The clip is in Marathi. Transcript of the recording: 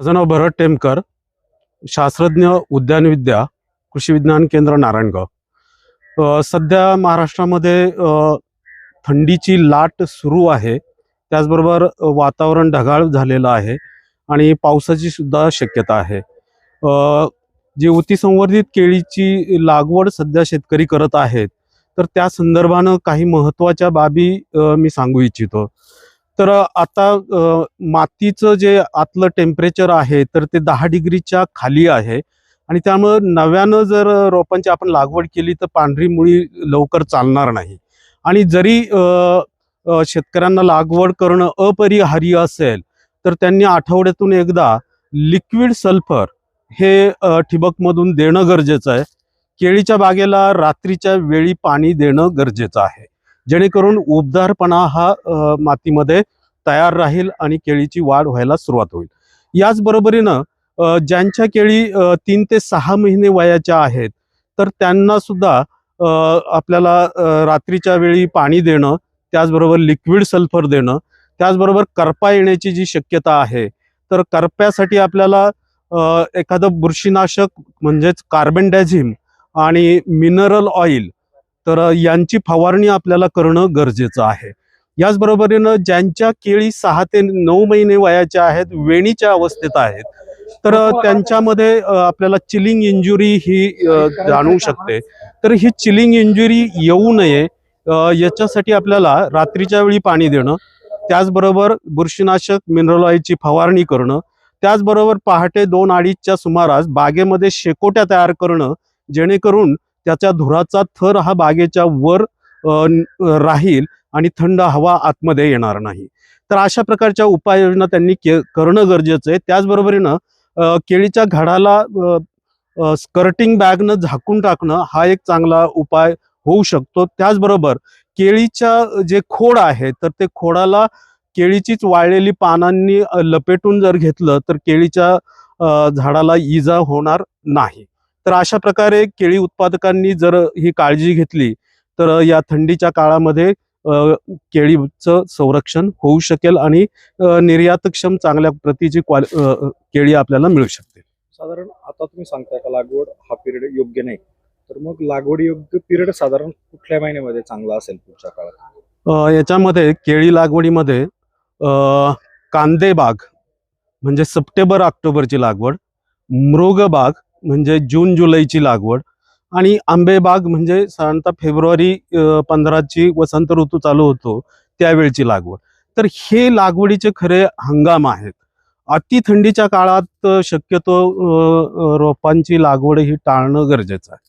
माझं नाव भरत टेमकर शास्त्रज्ञ उद्यानविद्या कृषी विज्ञान केंद्र नारायणगाव. सध्या महाराष्ट्रामध्ये थंडीची लाट सुरू आहे. त्याचबरोबर वातावरण ढगाळ झालेलं आहे आणि पावसाची सुद्धा शक्यता आहे. जी अतिसंवर्धित केळीची लागवड सध्या शेतकरी करत आहेत तर त्या संदर्भानं काही महत्त्वाच्या बाबी मी सांगू इच्छितो. तर आता मातीचं जे आतलं टेम्परेचर आहे तर ते दहा डिग्रीच्या खाली आहे. आणि त्यामुळं नव्यानं जर रोपांची आपण लागवड केली तर पांढरी मुळी लवकर चालणार नाही. आणि जरी शेतकऱ्यांना लागवड करणं अपरिहार्य असेल तर त्यांनी आठवड्यातून एकदा लिक्विड सल्फर हे ठिबकमधून देणं गरजेचं आहे. केळीच्या बागेला रात्रीच्या वेळी पाणी देणं गरजेचं आहे. जेणेकरून उबदारपणा हा मातीमध्ये तयार राहील आणि केळीची वाढ व्हायला सुरुवात होईल. याचबरोबरीनं ज्यांच्या केळी तीन ते सहा महिने वयाच्या आहेत तर त्यांना सुद्धा आपल्याला रात्रीच्या वेळी पाणी देणं त्याचबरोबर लिक्विड सल्फर देणं त्याचबरोबर करपा येण्याची जी शक्यता आहे तर करप्यासाठी आपल्याला एखादं बुरशीनाशक म्हणजेच कार्बन डॅझिम आणि मिनरल ऑइल तर यांची फवारणी आपल्याला करणं गरजेचं आहे. याचबरोबरीनं ज्यांच्या केळी सहा ते नऊ महिने वयाच्या आहेत वेणीच्या अवस्थेत आहेत तर त्यांच्यामध्ये आपल्याला चिलिंग इंजुरी ही जाणू जाणवू शकते. तर ही चिलिंग इंजुरी येऊ नये याच्यासाठी आपल्याला रात्रीच्या वेळी पाणी देणं त्याचबरोबर बुरशीनाशक मिनरल ऑइलची फवारणी करणं त्याचबरोबर पहाटे दोन अडीचच्या सुमारास बागेमध्ये शेकोट्या तयार करणं जेणेकरून त्याच्या धुराचा थर हा बागेच्या वर राहील आणि थंड हवा आतमध्ये येणार नाही. तर अशा प्रकारच्या उपाययोजना त्यांनी के करणं गरजेचं आहे. त्याचबरोबरीनं केळीच्या घडाला स्कर्टिंग बॅगनं झाकून टाकणं हा एक चांगला उपाय होऊ शकतो. त्याचबरोबर केळीच्या जे खोड आहे तर ते खोडाला केळीचीच वाळलेली पानांनी लपेटून जर घेतलं तर केळीच्या झाडाला इजा होणार नाही. तर अशा प्रकारे केळी उत्पादकांनी जर ही काळजी घेतली तर या थंडीच्या काळामध्ये केळीचं संरक्षण होऊ शकेल आणि निर्यातक्षम चांगल्या प्रतीची क्वाल केळी आपल्याला मिळू शकते साधारण आता तुम्ही सांगताय का लागवड हा पिरियड योग्य नाही? तर मग लागवड योग्य पिरियड साधारण कुठल्या महिन्यामध्ये चांगला असेल पुढच्या काळात? याच्यामध्ये केळी लागवडीमध्ये कांदे बाग म्हणजे सप्टेंबर ऑक्टोबरची लागवड मृग बाग म्हणजे जून जुलैची लागवड. आणि आंबेबाग म्हणजे साधारणतः फेब्रुवारी पंधराची वसंत ऋतू चालू होतो त्यावेळची लागवड. तर हे लागवडीचे खरे हंगाम आहेत. अति थंडीच्या काळात शक्यतो रोपांची लागवड ही टाळणं गरजेचं आहे.